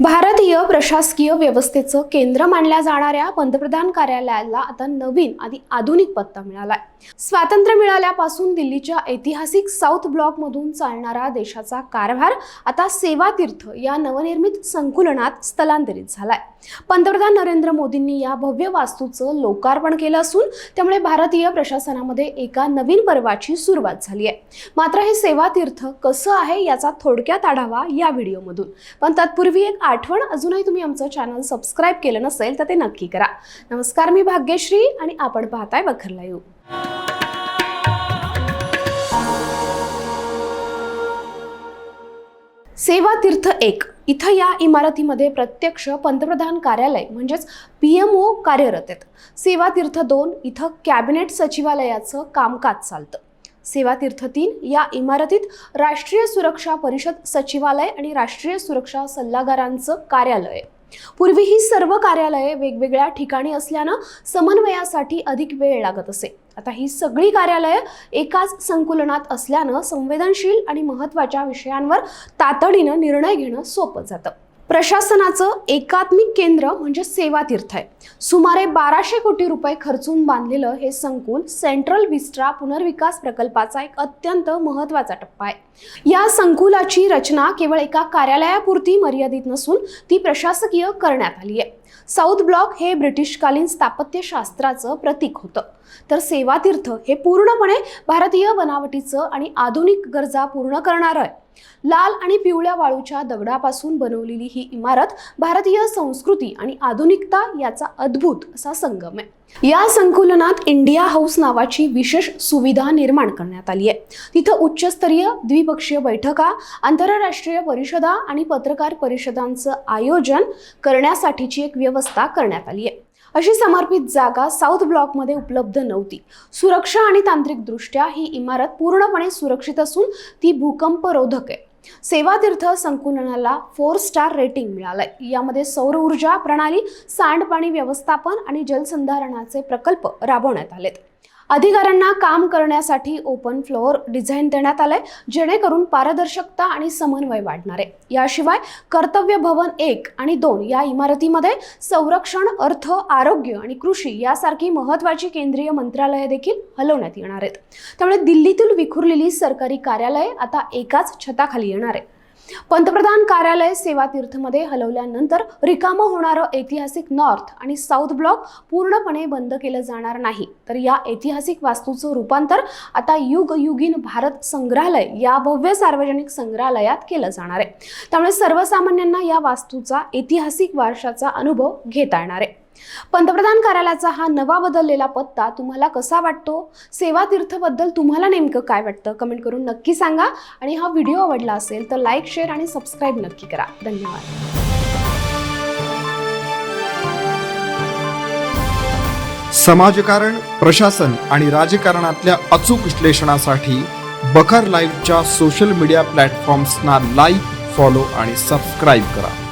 भारतीय प्रशासकीय व्यवस्थेचं केंद्र मानल्या जाणाऱ्या पंतप्रधान कार्यालयाला आता नवीन आणि आधुनिक पत्ता मिळालाय. स्वातंत्र्य मिळाल्यापासून दिल्लीच्या ऐतिहासिक साऊथ ब्लॉकमधून चालणारा देशाचा कारभार आता सेवा तीर्थ या नवनिर्मित संकुलनात स्थलांतरित झालाय. पंतप्रधान नरेंद्र मोदींनी या भव्य वास्तूचं लोकार्पण केलं असून त्यामुळे भारतीय प्रशासनामध्ये एका नवीन पर्वाची सुरुवात झाली आहे. मात्र हे सेवा तीर्थ कसं आहे याचा थोडक्यात आढावा या व्हिडिओमधून. पण तत्पूर्वी एक आठवण अजूनही तुम्ही आमचं चॅनल सबस्क्राईब केलं नसेल तर ते नक्की करा. नमस्कार मी भाग्यश्री आणि आपण पाहताय वखरला येऊ सेवा तीर्थ एक. इथं या इमारतीमध्ये प्रत्यक्ष पंतप्रधान कार्यालय म्हणजेच पी एम ओ कार्यरत आहेत. सेवा तीर्थ दोन इथं कॅबिनेट सचिवालयाचं कामकाज चालतं. सेवा तीर्थ तीन या इमारतीत राष्ट्रीय सुरक्षा परिषद सचिवालय आणि राष्ट्रीय सुरक्षा सल्लागारांचं कार्यालय. पूर्वी ही सर्व कार्यालये वेगवेगळ्या ठिकाणी असल्यानं समन्वयासाठी अधिक वेळ लागत असे. आता ही सगळी कार्यालये एकाच संकुलनात असल्यानं संवेदनशील आणि महत्त्वाच्या विषयांवर तातडीनं निर्णय घेणं सोपं जातं. प्रशासनाचं एकात्मिक केंद्र म्हणजे सेवा तीर्थ आहे. सुमारे बाराशे कोटी रुपये खर्चून बांधलेलं हे संकुल सेंट्रल विस्ट्रा पुनर्विकास प्रकल्पाचा एक अत्यंत महत्त्वाचा टप्पा आहे. या संकुलाची रचना केवळ एका कार्यालयापुरती मर्यादित नसून ती प्रशासकीय करण्यात आली आहे. साऊथ ब्लॉक हे ब्रिटिशकालीन स्थापत्यशास्त्राचं प्रतीक होतं. तर सेवा तीर्थ हे पूर्णपणे भारतीय बनावटीचं आणि आधुनिक गरजा पूर्ण करणारं आहे. लाल आणि पिवळ्या वाळूच्या दगडापासून बनवलेली ही इमारत भारतीय संस्कृती आणि आधुनिकता याचा अद्भुत असा संगम आहे. या संकुलनात इंडिया हाऊस नावाची विशेष सुविधा निर्माण करण्यात आली आहे. तिथं उच्चस्तरीय द्विपक्षीय बैठका आंतरराष्ट्रीय परिषदा आणि पत्रकार परिषदांचं आयोजन करण्यासाठीची एक व्यवस्था करण्यात आली आहे. अशी समर्पित जागा साऊथ ब्लॉकमध्ये उपलब्ध नव्हती. सुरक्षा आणि तांत्रिकदृष्ट्या ही इमारत पूर्णपणे सुरक्षित असून ती भूकंपरोधक आहे. सेवा तीर्थ संकुलनाला फोर स्टार रेटिंग मिळालंय. यामध्ये सौर ऊर्जा प्रणाली सांडपाणी व्यवस्थापन आणि जलसंधारणाचे प्रकल्प राबवण्यात आलेत. अधिकाऱ्यांना काम करण्यासाठी ओपन फ्लोअर डिझाईन देण्यात आलंय जेणेकरून पारदर्शकता आणि समन्वय वाढणार आहे. याशिवाय कर्तव्य भवन एक आणि दोन या इमारतीमध्ये संरक्षण अर्थ आरोग्य आणि कृषी यासारखी महत्त्वाची केंद्रीय मंत्रालये देखील हलवण्यात येणार आहेत. त्यामुळे दिल्लीतील विखुरलेली सरकारी कार्यालये आता एकाच छताखाली येणार आहे. पंतप्रधान कार्यालय सेवा तीर्थमध्ये हलवल्यानंतर रिकामं होणारं ऐतिहासिक नॉर्थ आणि साऊथ ब्लॉक पूर्णपणे बंद केलं जाणार नाही. तर या ऐतिहासिक वास्तूचं रूपांतर आता युगयुगीन भारत संग्रहालय या भव्य सार्वजनिक संग्रहालयात केलं जाणार आहे. त्यामुळे सर्वसामान्यांना या वास्तूचा ऐतिहासिक वारशाचा अनुभव घेता येणार आहे. पंतप्रधान कार्यालयाचा हा नवा बदललेला पत्ता तुम्हाला कसा वाटतो? सेवा तीर्थबद्दल तुम्हाला नेमकं काय वाटतं? कमेंट करून नक्की सांगा. आणि हा व्हिडिओ आवडला असेल तर लाईक शेअर आणि सबस्क्राईब नक्की करा. धन्यवाद. समाजकारण प्रशासन आणि राजकारणातल्या अचूक विश्लेषणासाठी बखर लाईव्हच्या सोशल मीडिया प्लॅटफॉर्म्सना लाईक फॉलो आणि सबस्क्राईब करा.